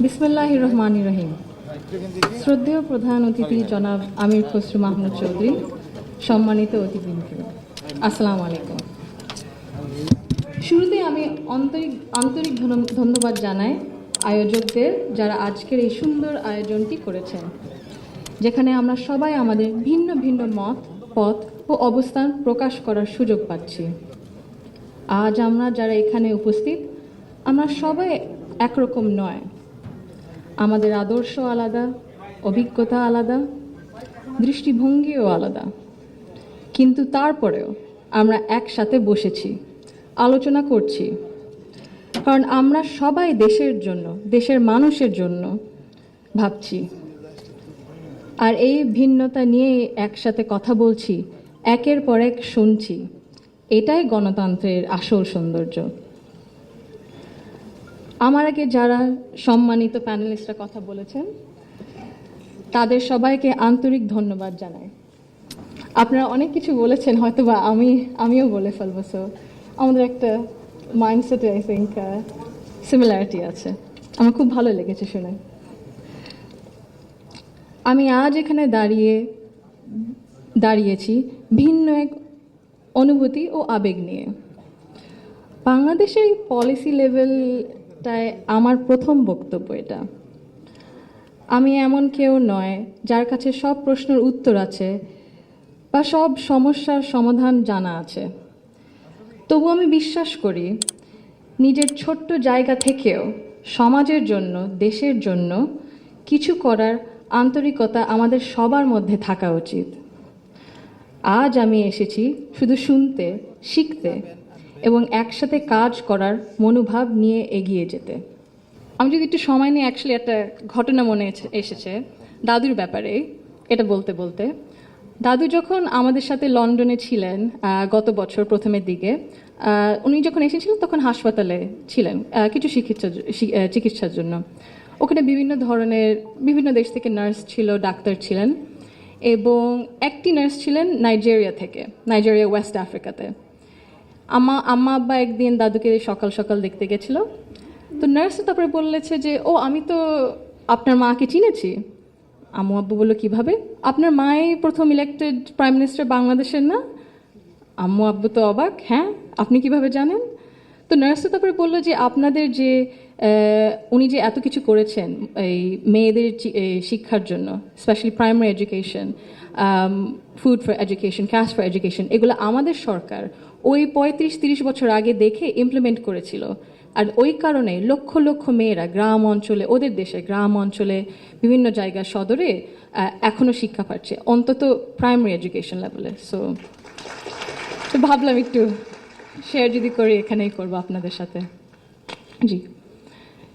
বিসমুল্লাহ রহমান রহিম। শ্রদ্ধেয় প্রধান অতিথি জনাব আমির খসরু মাহমুদ চৌধুরী, সম্মানিত অতিথিবৃন্দ, আসসালামু আলাইকুম। শুরুতে আমি আন্তরিক আন্তরিক ধন্য- ধন্যবাদ জানাই আয়োজকদের যারা আজকের এই সুন্দর আয়োজনটি করেছেন, যেখানে আমরা সবাই আমাদের ভিন্ন ভিন্ন মত, পথ ও অবস্থান প্রকাশ করার সুযোগ পাচ্ছি। আজ আমরা যারা এখানে উপস্থিত, আমরা সবাই একরকম নয়। আমাদের আদর্শ আলাদা, অভিজ্ঞতা আলাদা, দৃষ্টিভঙ্গিও আলাদা। কিন্তু তারপরেও আমরা একসাথে বসেছি, আলোচনা করছি। কারণ আমরা সবাই দেশের জন্য, দেশের মানুষের জন্য ভাবছি। আর এই ভিন্নতা নিয়ে একসাথে কথা বলছি, একের পর এক শুনছি। এটাই গণতন্ত্রের আসল সৌন্দর্য। আমার আগে যারা সম্মানিত প্যানেলিস্টরা কথা বলেছেন, তাদের সবাইকে আন্তরিক ধন্যবাদ জানাই। আপনারা অনেক কিছু বলেছেন হয়তো বা আমি, আমিও বলে ফেলব। সো আমাদের একটা মাইন্ডসেটে আই থিঙ্ক সিমিলারিটি আছে। আমার খুব ভালো লেগেছে শুনে। আমি আজ এখানে দাঁড়িয়ে, দাঁড়িয়েছি ভিন্ন এক অনুভূতি ও আবেগ নিয়ে। বাংলাদেশের পলিসি পলিসি লেভেলটায় আমার প্রথম বক্তব্য এটা। আমি এমন কেউ নয় যার কাছে সব প্রশ্নের উত্তর আছে বা সব সমস্যার সমাধান জানা আছে। তবু আমি বিশ্বাস করি, নিজের ছোট্ট জায়গা থেকেও সমাজের জন্য, দেশের জন্য কিছু করার আন্তরিকতা আমাদের সবার মধ্যে থাকা উচিত। আজ আমি এসেছি শুধু শুনতে, শিখতে এবং একসাথে কাজ করার মনোভাব নিয়ে এগিয়ে যেতে। আমি যদি একটু সময় নিয়ে অ্যাকচুয়ালি একটা ঘটনা মনে এসেছে, দাদুর ব্যাপারে, এটা বলতে বলতে। দাদু যখন আমাদের সাথে লন্ডনে ছিলেন গত বছর প্রথমের দিকে উনি যখন এসেছিলেন তখন হাসপাতালে ছিলেন কিছু চিকিৎসা চিকিৎসার জন্য। ওখানে বিভিন্ন ধরনের, বিভিন্ন দেশ থেকে নার্স ছিল, ডাক্তার ছিলেন এবং একটি নার্স ছিলেন নাইজেরিয়া থেকে, নাইজেরিয়া ওয়েস্ট আফ্রিকাতে। আমা আম্মা আব্বা একদিন দাদুকে সকাল সকাল দেখতে গেছিল। তো নার্স তারপরে বললেছে যে, ও, আমি তো আপনার মাকে চিনেছি। আম্মু আব্বু বলল, কীভাবে? আপনার মাই প্রথম ইলেক্টেড প্রাইম মিনিস্টার বাংলাদেশের না? আম্মু আব্বু তো অবাক হ্যাঁ আপনি কীভাবে জানেন? তো নার্স তারপরে বলল যে, আপনাদের যে উনি যে এত কিছু করেছেন, এই মেয়েদের শিক্ষার জন্য specially primary education food for education cash for education এগুলো আমাদের সরকার ওই পঁয়ত্রিশ, তিরিশ বছর আগে দেখে ইমপ্লিমেন্ট করেছিল। আর ওই কারণে লক্ষ লক্ষ মেয়েরা গ্রাম অঞ্চলে, ওদের দেশে, গ্রাম অঞ্চলে, বিভিন্ন জায়গা সদরে এখনও শিক্ষা পাচ্ছে, অন্তত প্রাইমারি এডুকেশন লেভেলে সো ভাবলাম একটু শেয়ার যদি করি এখানেই করব আপনাদের সাথে। জি।